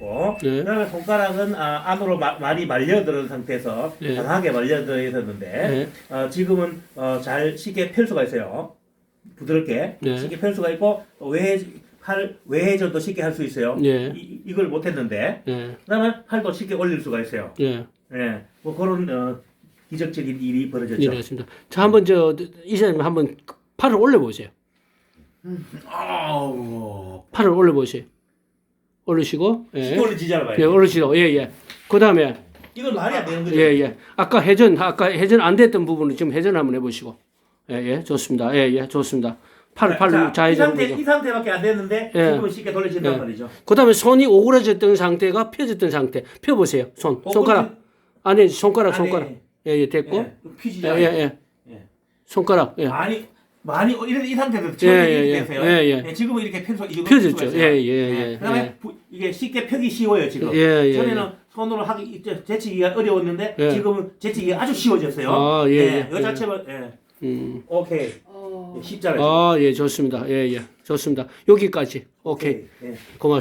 있고 네. 그다음에 손가락은 아, 안으로 마- 많이 말려들은 상태에서 네. 강하게 말려들어 있었는데 네. 어, 지금은 어, 잘 쉽게 펼 수가 있어요. 부드럽게 네. 쉽게 펼 수가 있고 또 외, 팔 외회전도 쉽게 할 수 있어요. 예. 이, 이걸 못했는데 예. 그다음에 팔도 쉽게 올릴 수가 있어요. 예. 예, 뭐 그런 어, 기적적인 일이 벌어졌죠. 이해했습니다. 자, 한번 저 이사님 한번 팔을 올려 보세요. 아우, 팔을 올려 보세요. 올리시고 예. 쉽게 올려지잖아 봐요. 예, 올리시고 예, 예. 그다음에 이건 말이 안 되는 거죠. 예, 예. 아까 회전, 아까 회전 안 됐던 부분은 지금 회전 한번 해 보시고. 예, 예. 좋습니다. 예, 예. 좋습니다. 팔, 팔, 자, 이 좌회전. 상태. 이 상태밖에 안 됐는데 예. 지금은 쉽게 돌려진단 예. 말이죠. 그 다음에 손이 오그라졌던 상태가 펴졌던 상태. 펴 보세요. 손. 손가락. 아니, 손가락, 손가락. 아니, 예, 예. 됐고. 예, 예, 퀴즈잖아요. 예, 예. 예. 손가락. 예. 많이 많이 어, 이런 이 상태도 예, 처음에 예, 이렇게 예. 되세요. 예, 예. 지금은 이렇게 펴서 이 정도 펴졌죠. 펴 예, 있어요. 예, 예. 그다음에 예. 부- 이게 쉽게 펴기 쉬워요 지금. 예, 예, 전에는 손으로 하기 이제 재치기가 어려웠는데 예. 지금은 재치기가 아주 쉬워졌어요. 아, 예, 예. 이거 자체가 예. 음. 오케이 어. 쉽잖아요. 아, 예, 좋습니다. 예, 예. 좋습니다. 여기까지. 오케이. 예. 고맙습니다.